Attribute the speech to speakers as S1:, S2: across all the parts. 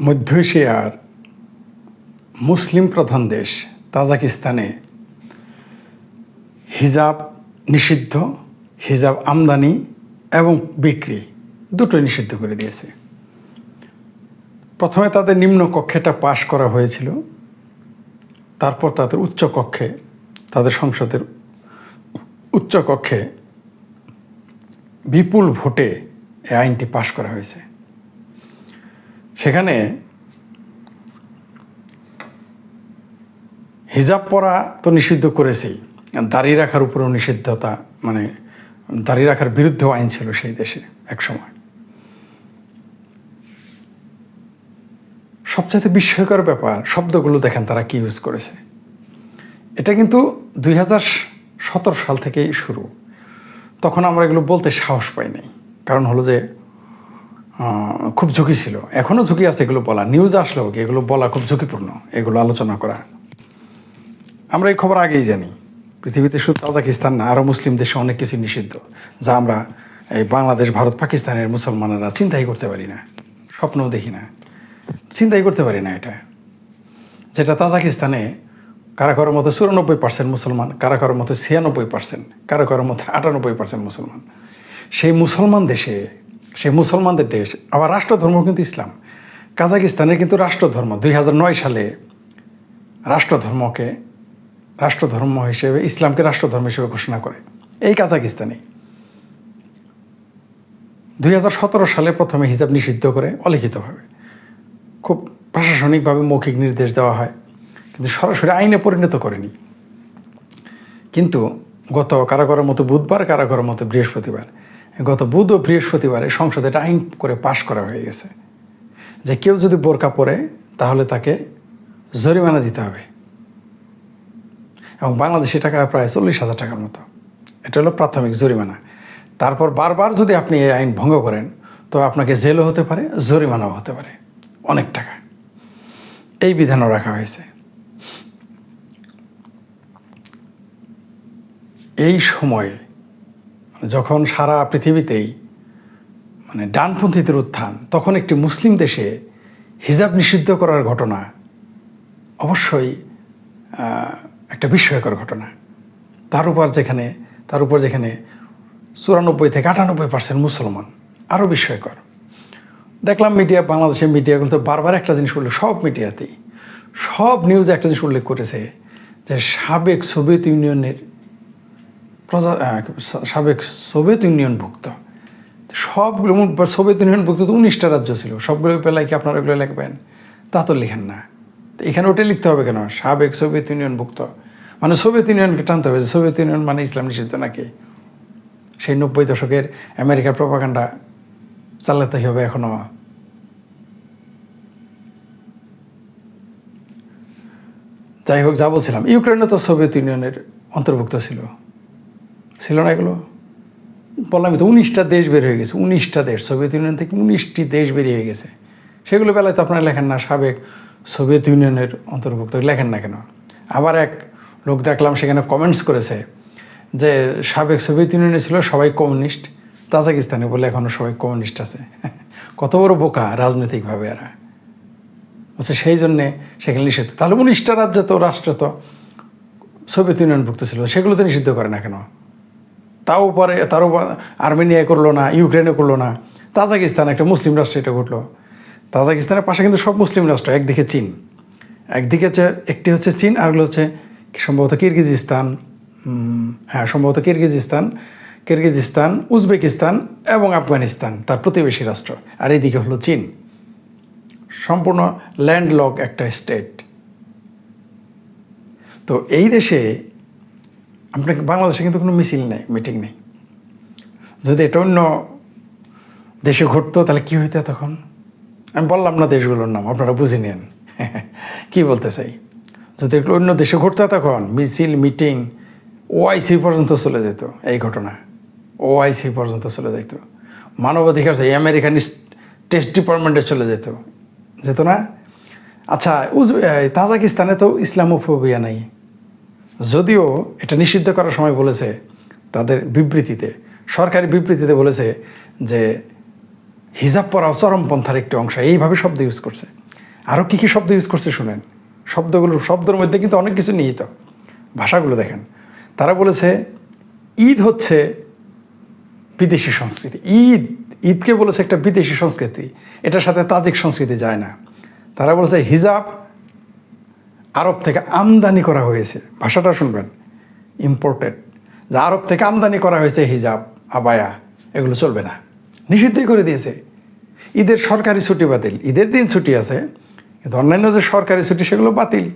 S1: মধ্য এশিয়ার মুসলিম প্রধান দেশ তাজাকিস্তানে হিজাব নিষিদ্ধ, হিজাব আমদানি এবং বিক্রি দুটোই নিষিদ্ধ করে দিয়েছে। প্রথমে তাদের নিম্ন কক্ষেটা পাশ করা হয়েছিল, তারপর তাদের উচ্চ কক্ষে, তাদের সংসদের উচ্চ কক্ষে বিপুল ভোটে এই আইনটি পাশ করা হয়েছে। সেখানে হিজাব পরা তো নিষিদ্ধ করেছেই। দাড়ি রাখার উপরেও নিষিদ্ধতা মানে দাড়ি রাখার বিরুদ্ধেও আইন ছিল সেই দেশে একসময়। সবচাইতে বিস্ময়কর ব্যাপার, শব্দগুলো দেখেন তারা কি ইউজ করেছে। এটা কিন্তু দুই সতেরো সাল থেকেই শুরু। তখন আমরা এগুলো বলতে সাহস পাই নাই। কারণ হলো যে খুব ঝুঁকি ছিল। এখনও ঝুঁকি আছে এগুলো বলা নিউজ আসলেও কি? এগুলো বলা খুব ঝুঁকিপূর্ণ। এগুলো আলোচনা করা। আমরা এই খবর আগেই জানি। পৃথিবীতে শুধু তাজাকিস্তান না, আরও মুসলিম দেশে অনেক কিছু নিষিদ্ধ, যা আমরা এই বাংলাদেশ, ভারত, পাকিস্তানের মুসলমানেরা চিন্তাই করতে পারি না। স্বপ্নও দেখি না। চিন্তাই করতে পারি না এটা। যেটা তাজাকিস্তানে কারা মতো চুরানব্বই পার্সেন্ট মুসলমান কারা কারোর মতো ছিয়ানব্বই পার্সেন্ট কারও কারোর মতো আটানব্বই পার্সেন্ট মুসলমান। সেই মুসলমান দেশে সেই মুসলমানদের দেশ, আবার রাষ্ট্রধর্ম কিন্তু ইসলাম। কাজাকিস্তানের কিন্তু রাষ্ট্রধর্ম। দুই সালে রাষ্ট্রধর্মকে, রাষ্ট্রধর্ম হিসেবে, ইসলামকে রাষ্ট্রধর্ম হিসেবে ঘোষণা করে। এই কাজাকিস্তানে দুই হাজার সতেরো সালে প্রথমে হিজাব নিষিদ্ধ করে অলিখিতভাবে। খুব প্রশাসনিকভাবে মৌখিক নির্দেশ দেওয়া হয়, কিন্তু সরাসরি আইনে পরিণত করেনি। কিন্তু গত কারাগারের মতো বুধবার, কারাগারের মতো বৃহস্পতিবার গত বুধ ও বৃহস্পতিবারে সংসদে এটা আইন করে পাশ করা হয়ে গেছে। যে কেউ যদি বোরকা পরে, তাহলে তাকে জরিমানা দিতে হবে। এবং বাংলাদেশি টাকা প্রায় চল্লিশ হাজার টাকার মতো। এটা হলো প্রাথমিক জরিমানা। তারপর বারবার যদি আপনি এই আইন ভঙ্গ করেন, তো আপনাকে জেলও হতে পারে, জরিমানাও হতে পারে। অনেক টাকা। এই বিধানও রাখা হয়েছে। এই সময়ে যখন সারা পৃথিবীতেই মানে ডানপন্থীদের উত্থান, তখন একটি মুসলিম দেশে হিজাব নিষিদ্ধ করার ঘটনা অবশ্যই একটা বিস্ময়কর ঘটনা। তার উপর যেখানে, তার উপর যেখানে চুরানব্বই থেকে আটানব্বই পার্সেন্ট মুসলমান আরও বিস্ময়কর। দেখলাম মিডিয়া, বাংলাদেশের মিডিয়াগুলো তো বারবার একটা জিনিস উল্লেখ, সব মিডিয়াতেই, সব নিউজে একটা জিনিস উল্লেখ করেছে যে সাবেক সোভিয়েত ইউনিয়নের প্রজা সাবেক সোভিয়েত ইউনিয়নভুক্ত। সবগুলো সোভিয়েত ইউনিয়নভুক্ত তো উনিশটা রাজ্য ছিল। সবগুলো পেলায় কি আপনারা এগুলো লিখবেন? তা তো লিখেন না। তো এখানে ওটাই লিখতে হবে কেন? সাবেক সোভিয়েত ইউনিয়নভুক্ত। মানে সোভিয়েত ইউনিয়নকে টানতে হবে সোভিয়েত ইউনিয়ন মানে ইসলাম নিষিদ্ধ নাকি? সেই নব্বই দশকের আমেরিকার প্রপাগান্ডা চালাতে হবে এখনও। যাই হোক, যা বলছিলাম। ইউক্রেনও তো সোভিয়েত ইউনিয়নের অন্তর্ভুক্ত ছিল। ছিল না এগুলো? বললাম তো, উনিশটা দেশ বের হয়ে গেছে, উনিশটা দেশ, সোভিয়েত ইউনিয়ন থেকে উনিশটি দেশ বেরিয়ে গেছে। সেগুলো বেলায় তো আপনারা লেখেন না, সাবেক সোভিয়েত ইউনিয়নের অন্তর্ভুক্ত, লেখেন না কেন? আবার এক লোক দেখলাম সেখানে কমেন্টস করেছে যে, সাবেক সোভিয়েত ইউনিয়নে ছিল সবাই কমিউনিস্ট, তাজাকিস্তানে বলে এখনও সবাই কমিউনিস্ট আছে। কত বড় বোকা রাজনৈতিকভাবে এরা। বলছে, সেই জন্যে সেখানে নিষিদ্ধ। তাহলে উনিশটা রাজ্য তো রাষ্ট্র তো সোভিয়েত ইউনিয়নভুক্ত ছিল সেগুলোতে নিষিদ্ধ করে না কেন? তাও পরে তারও আর্মেনিয়া করল না, ইউক্রেনে করল না। তাজাকিস্তান একটা মুসলিম রাষ্ট্র এটা ঘটলো। তাজাকিস্তানের পাশে কিন্তু সব মুসলিম রাষ্ট্র, একদিকে চীন। একদিকে হচ্ছে, একটি হচ্ছে চীন আরগুলো হচ্ছে সম্ভবত কিরগিজিস্তান। হ্যাঁ সম্ভবত কিরগিজিস্তান কিরগিজিস্তান, উজবেকিস্তান এবং আফগানিস্তান, তার প্রতিবেশী রাষ্ট্র। আর এইদিকে হলো চীন। সম্পূর্ণ ল্যান্ডলক একটা স্টেট। তো এই দেশে আপনাকে বাংলাদেশে কিন্তু কোনো মিছিল নেই, মিটিং নেই। যদি এটা অন্য দেশে ঘটতো, তাহলে কী হইতো তখন? আমি বললাম না দেশগুলোর নাম, আপনারা বুঝে নেন কী বলতে চাই? যদি একটু অন্য দেশে ঘটতো তখন, মিছিল, মিটিং, ওআইসি পর্যন্ত চলে যেত এই ঘটনা। ওআইসি পর্যন্ত চলে যেত। মানবাধিকার এই আমেরিকান টেস্ট ডিপার্টমেন্টে চলে যেত। যেত না? আচ্ছা উজ তাজাকিস্তানে তো ইসলাম ইসলামোফোবিয়া নাই। যদিও এটা নিষিদ্ধ করার সময় বলেছে তাদের বিবৃতিতে, সরকারি বিবৃতিতে বলেছে যে হিজাব পরাও চরমপন্থার একটি অংশ এইভাবে শব্দ ইউজ করছে। আরও কী কী শব্দ ইউজ করছে শুনেন। শব্দগুলো, শব্দের মধ্যে কিন্তু অনেক কিছু নিহিত। ভাষাগুলো দেখেন। তারা বলেছে, ঈদ হচ্ছে বিদেশি সংস্কৃতি। ঈদ, ঈদকে বলেছে একটা বিদেশি সংস্কৃতি। এটার সাথে তাজিক সংস্কৃতি যায় না। তারা বলেছে হিজাব আরব থেকে আমদানি করা হয়েছে। ভাষাটা শুনবেন। ইম্পোর্টেড যে আরব থেকে আমদানি করা হয়েছে, হিজাব, আবায়া, এগুলো চলবে না। নিষিদ্ধই করে দিয়েছে। ঈদের সরকারি ছুটি বাতিল। ঈদের দিন ছুটি আছে। কিন্তু অন্যান্য যে সরকারি ছুটি, সেগুলো বাতিল।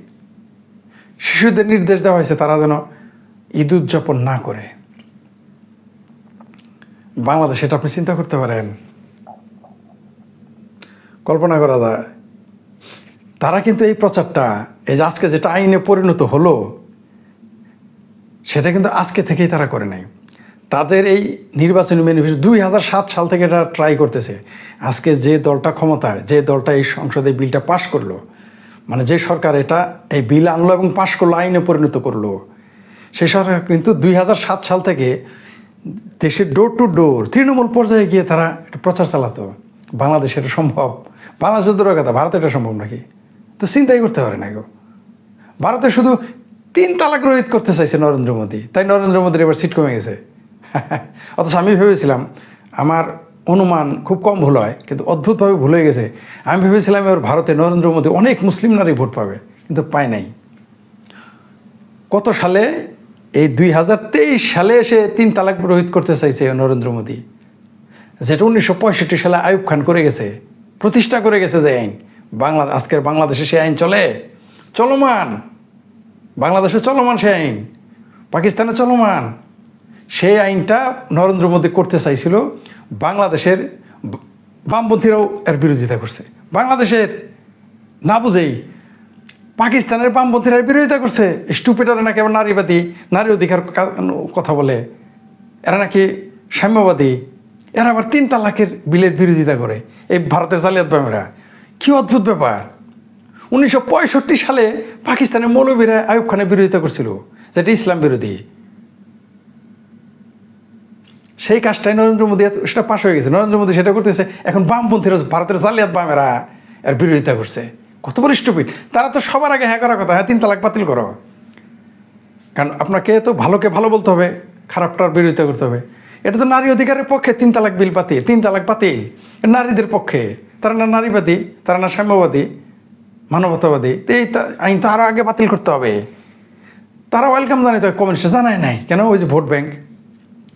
S1: শিশুদের নির্দেশ দেওয়া হয়েছে, তারা যেন ঈদ উদযাপন না করে। বাংলাদেশে, এটা আপনি চিন্তা করতে পারেন। কল্পনা করা যায় তারা কিন্তু এই প্রচারটা, এই যে আজকে যেটা আইনে পরিণত হলো, সেটা কিন্তু আজকে থেকেই তারা করে নাই। তাদের এই নির্বাচনী ম্যানিফেস্টো, দুই হাজার সাত সাল থেকে এটা ট্রাই করতেছে। আজকে যে দলটা ক্ষমতায়, যে দলটা এই সংসদে বিলটা পাশ করল মানে যে সরকার এটা, এই বিল আনলো এবং পাশ করল, আইনে পরিণত করল সেই সরকার কিন্তু দুই হাজার সাত সাল থেকে দেশের ডোর টু ডোর তৃণমূল পর্যায়ে গিয়ে তারা প্রচার চালাতো। বাংলাদেশে এটা সম্ভব? বাংলাদেশের দূরের কথা, ভারতে এটা সম্ভব নাকি? তো চিন্তাই করতে পারে না গো। ভারতে শুধু তিন তালাক রোহিত করতে চাইছে নরেন্দ্র মোদী। তাই নরেন্দ্র মোদীর এবার সিট কমে গেছে। অথচ আমি ভেবেছিলাম, আমার অনুমান খুব কম ভুল হয়, কিন্তু অদ্ভুতভাবে ভুল হয়ে গেছে। আমি ভেবেছিলাম এবার ভারতে নরেন্দ্র মোদী অনেক মুসলিম নারী ভোট পাবে, কিন্তু পায় নাই। কত সালে? এই দুই হাজার তেইশ সালে এসে তিন তালাক রোহিত করতে চাইছে নরেন্দ্র মোদী। যেটা উনিশশো পঁয়ষট্টি সালে আয়ুব খান করে গেছে, প্রতিষ্ঠা করে গেছে যে আইন। বাংলা, আজকের বাংলাদেশে সে আইন চলে? চলমান। বাংলাদেশে চলমান সে আইন। পাকিস্তানে চলমান। সেই আইনটা নরেন্দ্র মোদী করতে চাইছিল। বাংলাদেশের বামপন্থীরাও এর বিরোধিতা করছে। বাংলাদেশের, না বুঝেই, পাকিস্তানের বামপন্থীরা বিরোধিতা করছে। স্টুপিটারে নাকি আবার নারীবাদী, নারী অধিকার কথা বলে। এরা নাকি সাম্যবাদী। এরা আবার তিন তালাকের বিলের বিরোধিতা করে। এই ভারতের জালিয়াত বামেরা। কি অদ্ভুত ব্যাপার? উনিশশো পঁয়ষট্টি সালে পাকিস্তানের মৌলবীরা আয়ুব খানের বিরোধিতা করছিল, যেটা ইসলাম বিরোধী। সেই কাজটাই নরেন্দ্র মোদী সেটা পাশ হয়ে গেছে। নরেন্দ্র মোদী সেটা করতেছে, এখন বামপন্থীরা ভারতের জালিয়াত বামেরা এর বিরোধিতা করছে। কত বড় স্টুপিড তারা তো সবার আগে হ্যাঁ করার কথা হ্যাঁ তিন তালাক বাতিল করো। কারণ আপনাকে তো ভালোকে ভালো বলতে হবে, খারাপটার বিরোধিতা করতে হবে। এটা তো নারী অধিকারের পক্ষে তিন তালাক বিল বাতিল, তিন তালাক বাতিল। নারীদের পক্ষে। তারা না নারীবাদী, তারা না সাম্যবাদী, মানবতাবাদী, তো এই আইন তো আরও আগে বাতিল করতে হবে। তারা ওয়েলকাম জানাই তো কমিউনিস্ট জানায় নাই। কেন? ওই যে ভোট ব্যাংক।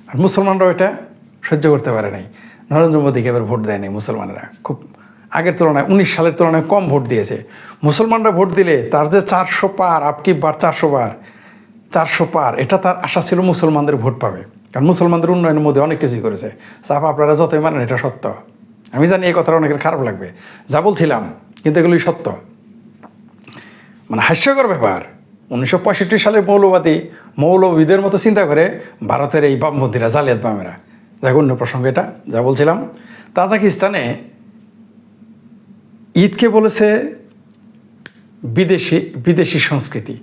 S1: আর মুসলমানরাও এটা সহ্য করতে পারে নাই। নরেন্দ্র মোদীকে এবার ভোট দেয় নাই মুসলমানরা। খুব আগের তুলনায়, উনিশ সালের তুলনায় কম ভোট দিয়েছে। মুসলমানরা ভোট দিলে তার যে চারশো পার আপকি বার চারশো বার চারশো পার, এটা তার আশা ছিল মুসলমানদের ভোট পাবে। কারণ মুসলমানদের উন্নয়নের মধ্যে অনেক কিছুই করেছে। সাফ আপনারা যতই মানেন, এটা সত্য। আমি জানি এই কথাটা অনেকের খারাপ লাগবে। যা বলছিলাম, কিন্তু এগুলোই সত্য। মানে হাস্যকর ব্যাপার, উনিশশো পঁয়ষট্টি সালে মৌলবাদী মৌলবাদীদের মতো চিন্তা করে ভারতের এই বামপন্থীরা, জালিয়াত বামেরা। যাক, অন্য প্রসঙ্গ এটা, যা বলছিলাম। তাজাকিস্তানে ঈদকে বলেছে বিদেশি বিদেশি সংস্কৃতি।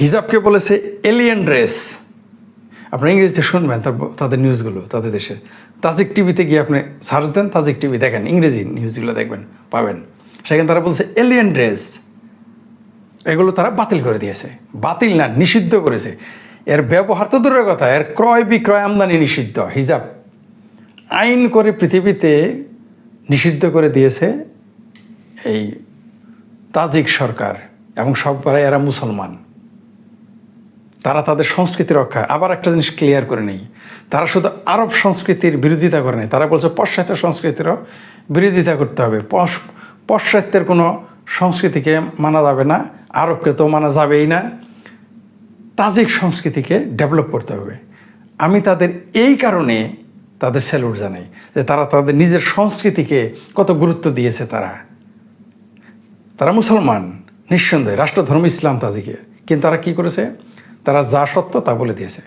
S1: হিজাবকে বলেছে এলিয়েন ড্রেস। আপনি ইংরেজিতে শুনবেন তাদের নিউজগুলো তাদের দেশে তাজিক টিভিতে গিয়ে আপনি সার্চ দেন, তাজিক টিভি দেখেন, ইংরেজি নিউজগুলো দেখবেন, পাবেন। সেখানে তারা বলছে এলিয়েন ড্রেস এগুলো তারা বাতিল করে দিয়েছে। বাতিল না, নিষিদ্ধ করেছে। এর ব্যবহার তো দূরের কথা, এর ক্রয় বিক্রয় আমদানি নিষিদ্ধ, হিজাব। আইন করে পৃথিবীতে নিষিদ্ধ করে দিয়েছে এই তাজিক সরকার এবং সববার এরা মুসলমান। তারা তাদের সংস্কৃতি রক্ষা আবার একটা জিনিস ক্লিয়ার করে নেই। তারা শুধু আরব সংস্কৃতির বিরোধিতা করে নেই। তারা বলছে পশ্চাত্য সংস্কৃতিরও বিরোধিতা করতে হবে। পশ- পাশ্চাত্যের কোনো সংস্কৃতিকে মানা যাবে না, আরবকে তো মানা যাবেই না। তাজিক সংস্কৃতিকে ডেভেলপ করতে হবে। আমি তাদের এই কারণে তাদের স্যালুট জানাই যে তারা তাদের নিজের সংস্কৃতিকে কত গুরুত্ব দিয়েছে তারা। তারা মুসলমান, নিঃসন্দেহে। রাষ্ট্রধর্ম ইসলাম তাজিকে কিন্তু তারা কি করেছে? তারা যা সত্য তা বলে দিয়েছে।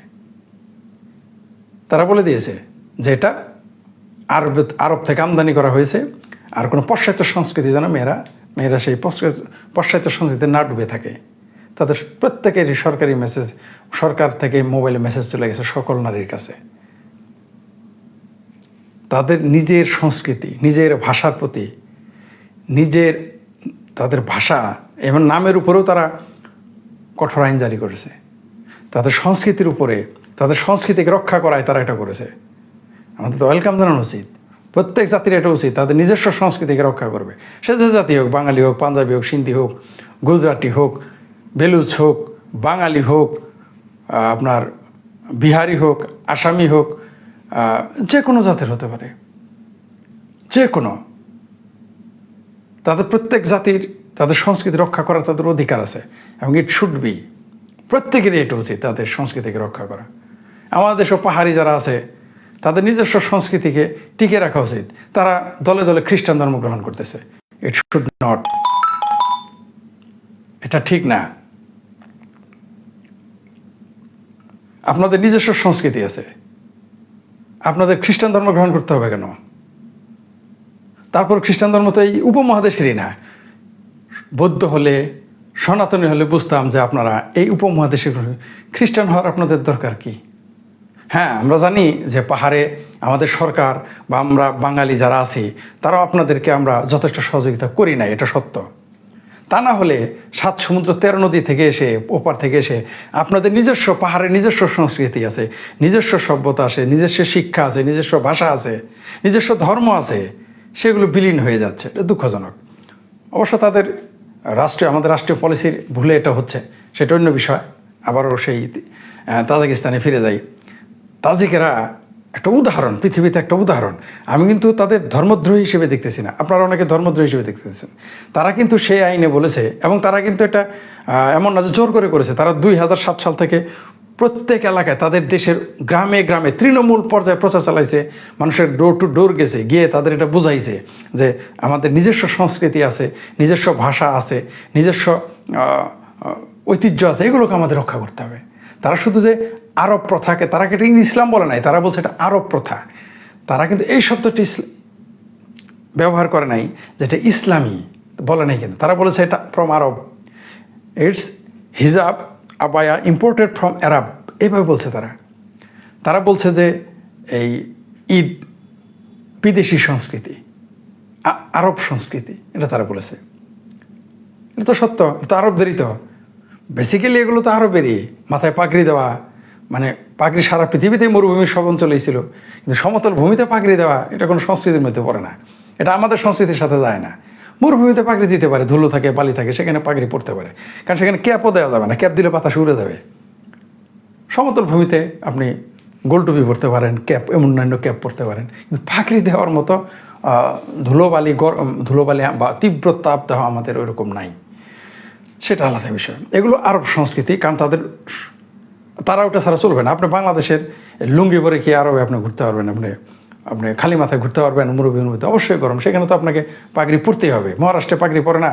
S1: তারা বলে দিয়েছে যে এটা আরব আরব থেকে আমদানি করা হয়েছে, আর কোনো পশ্চাত্য সংস্কৃতি যেন মেয়েরা মেয়েরা সেই পাশ্চাত্য সংস্কৃতিতে না ডুবে থাকে। তাদের প্রত্যেকেরই সরকারি মেসেজ সরকার থেকে মোবাইলে মেসেজ চলে গেছে সকল নারীর কাছে। তাদের নিজের সংস্কৃতি, নিজের ভাষার প্রতি, নিজের তাদের ভাষা, এবং নামের উপরেও তারা কঠোর আইন জারি করেছে। তাদের সংস্কৃতির উপরে, তাদের সংস্কৃতিকে রক্ষা করায় তারা এটা করেছে। আমাদের তো ওয়েলকাম জানানো উচিত। প্রত্যেক জাতির এটা উচিত, তাদের নিজস্ব সংস্কৃতিকে রক্ষা করবে। সে যে জাতি হোক, বাঙালি হোক, পাঞ্জাবি হোক, সিন্ধি হোক, গুজরাটি হোক, বেলুচ হোক, বাঙালি হোক আপনার বিহারি হোক, আসামি হোক যে কোনো জাতের হতে পারে। যে কোনো। তাদের প্রত্যেক জাতির, তাদের সংস্কৃতি রক্ষা করার তাদের অধিকার আছে, এবং ইট শুড বি প্রত্যেকেরই এটা উচিত তাদের সংস্কৃতিকে রক্ষা করা। আমাদের দেশে পাহাড়ি যারা আছে, তাদের নিজস্ব সংস্কৃতিকে টিকে রাখা উচিত। তারা দলে দলে খ্রিস্টান ধর্ম গ্রহণ করতেছে। ইট শুড নট এটা ঠিক না। আপনাদের নিজস্ব সংস্কৃতি আছে। আপনাদের খ্রিস্টান ধর্ম গ্রহণ করতে হবে কেন? তারপর খ্রিস্টান ধর্ম তো এই উপমহাদেশেরই না। বৌদ্ধ হলে সনাতনী হলে বুঝতাম যে আপনারা এই উপমহাদেশে খ্রিস্টান হওয়ার আপনাদের দরকার কি? হ্যাঁ আমরা জানি যে পাহাড়ে আমাদের সরকার বা আমরা বাঙালি যারা আছি, তারাও আপনাদেরকে আমরা যথেষ্ট সহযোগিতা করি না এটা সত্য। তা না হলে সাত সমুদ্র তেরো নদী থেকে এসে, ওপার থেকে এসে আপনাদের নিজস্ব পাহাড়ে নিজস্ব সংস্কৃতি আছে, নিজস্ব সভ্যতা আছে, নিজস্ব শিক্ষা আছে, নিজস্ব ভাষা আছে, নিজস্ব ধর্ম আছে, সেগুলো বিলীন হয়ে যাচ্ছে। এটা দুঃখজনক। অবশ্য তাদের রাষ্ট্রীয়, আমাদের রাষ্ট্রীয় পলিসির ভুলে এটা হচ্ছে। সেটা অন্য বিষয়। আবারও সেই তাজাকিস্তানে ফিরে যাই। তাজিকেরা একটা উদাহরণ, পৃথিবীতে একটা উদাহরণ। আমি কিন্তু তাদের ধর্মদ্রোহী হিসেবে দেখতেছি না। আপনারা অনেকে ধর্মদ্রোহী হিসেবে দেখতেছেন। তারা কিন্তু সেই আইনে বলেছে এবং তারা কিন্তু এটা এমন না যে জোর করে করেছে। তারা দুই হাজার সাত সাল থেকে প্রত্যেক এলাকায়, তাদের দেশের গ্রামে গ্রামে তৃণমূল পর্যায়ে প্রচার চালাইছে, মানুষের ডোর টু ডোর গেছে, গিয়ে তাদের এটা বুঝাইছে যে আমাদের নিজস্ব সংস্কৃতি আছে, নিজস্ব ভাষা আছে, নিজস্ব ঐতিহ্য আছে, এগুলোকে আমাদের রক্ষা করতে হবে। তারা শুধু যে আরব প্রথাকে, তারা এটা ইসলাম বলে নাই? তারা বলছে এটা আরব প্রথা। তারা কিন্তু এই শব্দটি ব্যবহার করে নাই যেটা ইসলামী, বলে নাই কিন্তু। তারা বলেছে এটা from Arab. It's hijab abaya imported from Arab এইভাবে বলছে তারা। তারা বলছে যে এই ঈদ বিদেশি সংস্কৃতি আরব সংস্কৃতি, এটা তারা বলেছে। এটা তো সত্য তো আরবদেরই তো। বেসিক্যালি এগুলো তো আরবেরই, মাথায় পাগড়ি দেওয়া মানে পাগড়ি সারা পৃথিবীতেই মরুভূমির সব অঞ্চলেই ছিল। কিন্তু সমতল ভূমিতে পাগড়ি দেওয়া, এটা কোনো সংস্কৃতির মধ্যে পড়ে না। এটা আমাদের সংস্কৃতির সাথে যায় না। মরুভূমিতে পাগড়ি দিতে পারে, ধুলো থাকে, বালি থাকে, সেখানে পাগড়ি পড়তে পারে। কারণ সেখানে ক্যাপও দেওয়া যাবে না, ক্যাপ দিলে বাতাস উড়ে যাবে। সমতল ভূমিতে আপনি গোলটুপি পরতে পারেন, ক্যাপ এমন অন্যান্য ক্যাপ পরতে পারেন। কিন্তু ফাঁকরি দেওয়ার মতো ধুলোবালি গরম ধুলোবালি বা তীব্র তাপ দেওয়া আমাদের ওইরকম নাই। সেটা আলাদা বিষয়। এগুলো আরব সংস্কৃতি, কারণ তাদের তারা ওটা ছাড়া চলবে না। আপনি বাংলাদেশের লুঙ্গি পরে কি আরবে আপনি ঘুরতে পারবেন? আপনি আপনি খালি মাথায় ঘুরতে পারবেন মুরব্বীর মধ্যে অবশ্যই গরম। সেখানে তো আপনাকে পাগড়ি পরতেই হবে। মহারাষ্ট্রে পাগড়ি পরে না।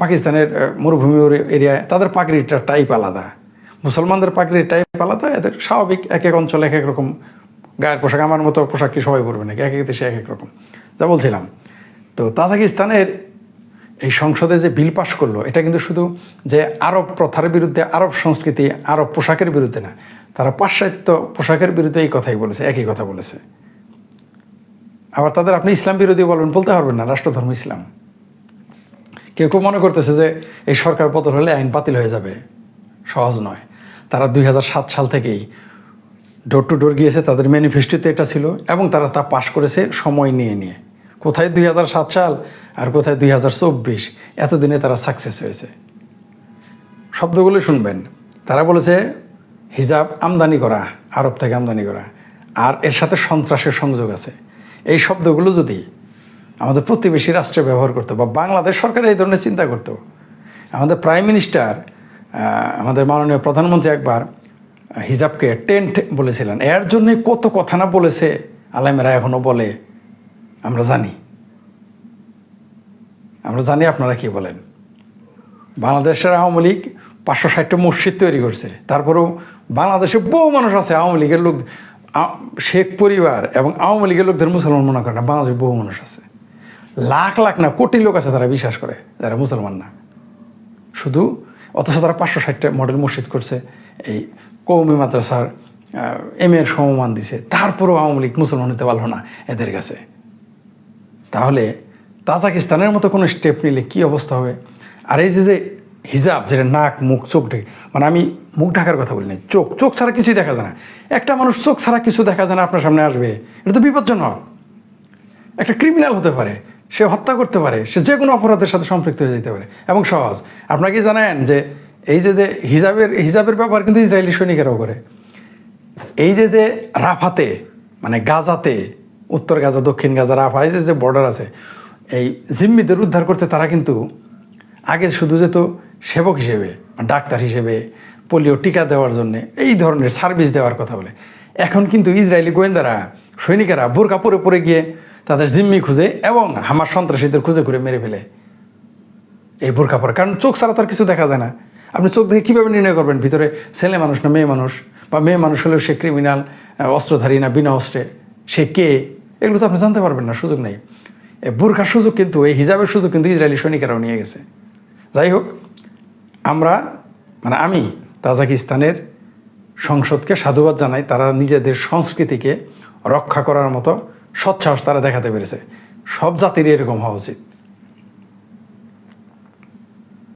S1: পাকিস্তানের মরুভূমি এরিয়ায় তাদের পাগড়িটা টাইপ আলাদা। মুসলমানদের পাগড়ির টাইপ আলাদা, এদের স্বাভাবিক এক এক অঞ্চলে এক এক রকম গায়ের পোশাক। আমার মতো পোশাক কি সবাই পরবে নাকি? এক এক দেশে এক এক রকম। যা বলছিলাম। তো তাজাকিস্তানের এই সংসদে যে বিল পাশ করল, এটা কিন্তু শুধু যে আরব প্রথার বিরুদ্ধে, আরব সংস্কৃতি, আরব পোশাকের বিরুদ্ধে না, তারা পাশ্চাত্য পোশাকের বিরুদ্ধে এই কথাই বলেছে, একই কথা বলেছে। আবার তাদের আপনি ইসলাম বিরোধী বলবেন বলতে পারবেন না, রাষ্ট্রধর্ম ইসলাম। কেউ কেউ মনে করতেছে যে এই সরকার পতন হলে আইন বাতিল হয়ে যাবে। সহজ নয়। তারা দুই হাজার সাত সাল থেকেই ডোর টু ডোর গিয়েছে, তাদের ম্যানিফেস্টোতে এটা ছিল এবং তারা তা পাশ করেছে সময় নিয়ে নিয়ে। কোথায় দুই হাজার সাত সাল আর কোথায় দুই হাজার চব্বিশ, এতদিনে তারা সাকসেস হয়েছে। শব্দগুলো শুনবেন। তারা বলেছে, হিজাব আমদানি করা, আরব থেকে আমদানি করা, আর এর সাথে সন্ত্রাসের সংযোগ আছে। এই শব্দগুলো যদি আমাদের প্রতিবেশী রাষ্ট্রে ব্যবহার করতো বা বাংলাদেশ সরকার এই ধরনের চিন্তা করতো, আমাদের প্রাইম মিনিস্টার আমাদের মাননীয় প্রধানমন্ত্রী একবার হিজাবকে টেন্ট বলেছিলেন। এর জন্যে কত কথা না বলেছে, আলেমেরা এখনও বলে। আমরা জানি। আমরা জানি আপনারা কি বলেন। বাংলাদেশের আওয়ামী লীগ পাঁচশো ষাটটা মসজিদ তৈরি করছে। তারপরেও বাংলাদেশে বহু মানুষ আছে, আওয়ামী লীগের লোক শেখ পরিবার এবং আওয়ামী লীগের লোকদের মুসলমান মনে করে না, বাংলাদেশে বহু মানুষ আছে। লাখ লাখ না, কোটি লোক আছে তারা বিশ্বাস করে, যারা মুসলমান না। শুধু, অথচ তারা পাঁচশো ষাটটা মডেল মসজিদ করছে, এই কৌমি মাদ্রাসার এম এর সমমান দিছে। তারপরেও আওয়ামী লীগ মুসলমান হতে পারল না এদের কাছে। তাহলে তাজাকিস্তানের মতো কোনো স্টেপ নিলে কি অবস্থা হবে? আর এই যে যে হিজাব, যেটা নাক, মুখ, চোখ ঢেকে মানে আমি মুখ ঢাকার কথা বলিনি চোখ চোখ ছাড়া কিছুই দেখা যায় না। একটা মানুষ চোখ ছাড়া কিছু দেখা যায় না, আপনার সামনে আসবে। এটা তো বিপজ্জনক। একটা ক্রিমিনাল হতে পারে, সে হত্যা করতে পারে, সে যে কোনো অপরাধের সাথে সম্পৃক্ত হয়ে যেতে পারে, এবং সহজ। আপনাকে জানেন যে এই যে যে হিজাবের হিজাবের ব্যাপার কিন্তু ইসরায়েলি সৈনিকেরাও করে। এই যে যে রাফাতে মানে গাজাতে, উত্তর গাজা, দক্ষিণ গাজা, রাফা, এই যে যে বর্ডার আছে, এই জিম্মিদের উদ্ধার করতে তারা কিন্তু আগে শুধু যেত সেবক হিসেবে, ডাক্তার হিসেবে পোলিও টিকা দেওয়ার জন্য এই ধরনের সার্ভিস দেওয়ার কথা বলে। এখন কিন্তু ইসরায়েলি গোয়েন্দারা, সৈনিকেরা বোরকা পরে পরে গিয়ে তাদের জিম্মি খুঁজে এবং হামার সন্ত্রাসীদের খুঁজে ঘুরে মেরে ফেলে। এই বোরকা পরে, কারণ চোখ ছাড়া তো আর কিছু দেখা যায় না। আপনি চোখ দেখে কীভাবে নির্ণয় করবেন ভিতরে ছেলে মানুষ না মেয়ে মানুষ? বা মেয়ে মানুষ হলেও সে ক্রিমিনাল অস্ত্রধারী না বিনা অস্ত্রে? সে কে? এগুলো তো আপনি জানতে পারবেন না, সুযোগ নেই। এই বোরখার সুযোগ কিন্তু, এই হিজাবের সুযোগ কিন্তু ইসরায়েলি সৈনিকেরাও নিয়ে গেছে। যাই হোক, আমরা মানে আমি তাজাকিস্তানের সংসদকে সাধুবাদ জানাই, তারা নিজেদের সংস্কৃতিকে রক্ষা করার মতো সৎসাহস তারা দেখাতে পেরেছে। সব জাতির এরকম হওয়া উচিত।